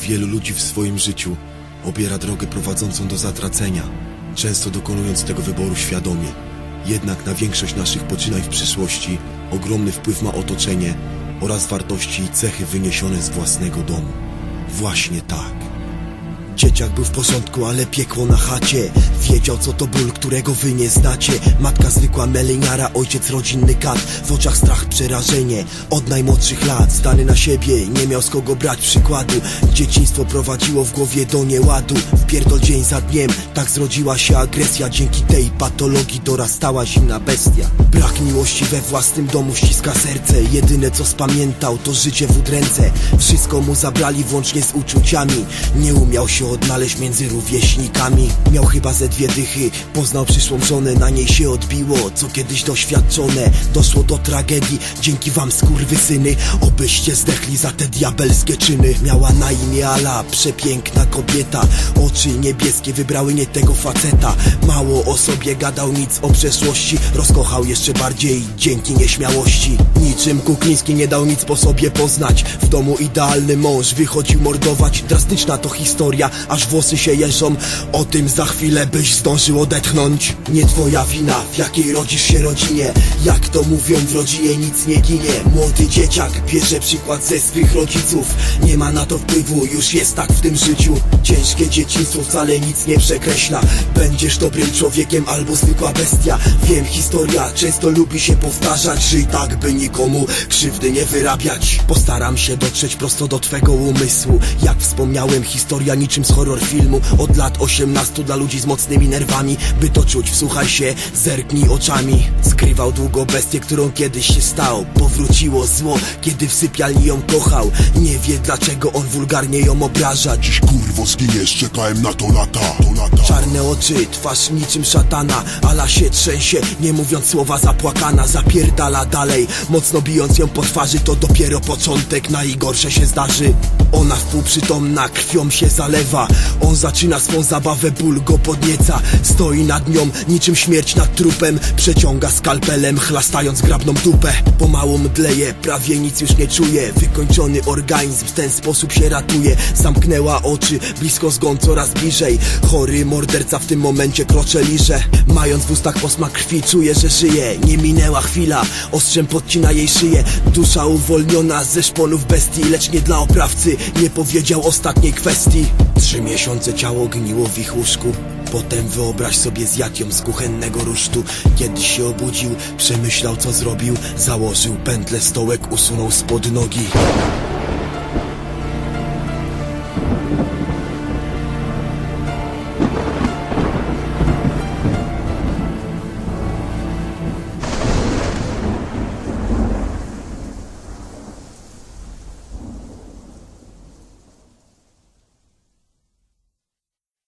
Wielu ludzi w swoim życiu obiera drogę prowadzącą do zatracenia, często dokonując tego wyboru świadomie. Jednak na większość naszych poczynań w przyszłości ogromny wpływ ma otoczenie oraz wartości i cechy wyniesione z własnego domu. Właśnie tak. Dzieciak był w porządku, ale piekło na chacie. Wiedział co to ból, którego wy nie znacie. Matka zwykła meleniara, ojciec rodzinny kat. W oczach strach, przerażenie Od najmłodszych lat, zdany na siebie Nie miał z kogo brać przykładu. Dzieciństwo prowadziło w głowie do nieładu. Wpierdol dzień za dniem Tak zrodziła się agresja. Dzięki tej patologii dorastała zimna bestia. Brak miłości we własnym domu ściska serce. Jedyne co spamiętał to życie w udręce. Wszystko mu zabrali włącznie z uczuciami. Nie umiał się odnaleźć między rówieśnikami. Miał chyba ze dwie dychy. Poznał przyszłą żonę, na niej się odbiło. Co kiedyś doświadczone Doszło do tragedii. Dzięki wam skurwysyny Obyście zdechli za te diabelskie czyny. Miała na imię Ala, przepiękna kobieta. Oczy niebieskie wybrały nie tego faceta. Mało o sobie gadał, nic o przeszłości. Rozkochał jeszcze bardziej dzięki nieśmiałości. Niczym Kukliński nie dał nic po sobie poznać. W domu idealny mąż wychodził mordować. Drastyczna to historia, aż włosy się jeżą O tym za chwilę byś zdążył odetchnąć. Nie twoja wina, w jakiej rodzisz się rodzinie. Jak to mówią w rodzinie nic nie ginie. Młody dzieciak bierze przykład ze swych rodziców. Nie ma na to wpływu, już jest tak w tym życiu. Ciężkie dzieciństwo wcale nic nie przekreśla. Będziesz dobrym człowiekiem albo zwykła bestia. Wiem, historia często lubi się powtarzać. Żyj tak, by nikomu krzywdy nie wyrabiać. Postaram się dotrzeć prosto do twego umysłu. Jak wspomniałem, historia niczym horror filmu Od lat 18 dla ludzi z mocnymi nerwami By to czuć, wsłuchaj się, zerknij oczami. Skrywał długo bestię, którą kiedyś się stał. Powróciło zło, kiedy w sypialni ją kochał. Nie wie dlaczego on wulgarnie ją obraża. Dziś Kurwo zginiesz, czekałem na to lata, to lata. Czarne oczy, twarz niczym szatana. Ala się trzęsie, nie mówiąc słowa zapłakana. Zapierdala dalej, mocno bijąc ją po twarzy. To dopiero początek, najgorsze się zdarzy. Ona wpół przytomna, krwią się zalewa On zaczyna swą zabawę, ból go podnieca. Stoi nad nią, niczym śmierć nad trupem. Przeciąga skalpelem, chlastając grabną dupę. Pomału mdleje, prawie nic już nie czuje. Wykończony organizm w ten sposób się ratuje. Zamknęła oczy, blisko zgon coraz bliżej. Chory morderca w tym momencie krocze liże. Mając w ustach posmak krwi czuje, że żyje. Nie minęła chwila, ostrzem podcina jej szyję. Dusza uwolniona ze szponów bestii Lecz nie dla oprawcy, nie powiedział ostatniej kwestii Trzy miesiące ciało gniło w ich łóżku. Potem wyobraź sobie zjadł ją z kuchennego rusztu. Kiedy się obudził, przemyślał co zrobił. Założył pętlę, stołek usunął spod nogi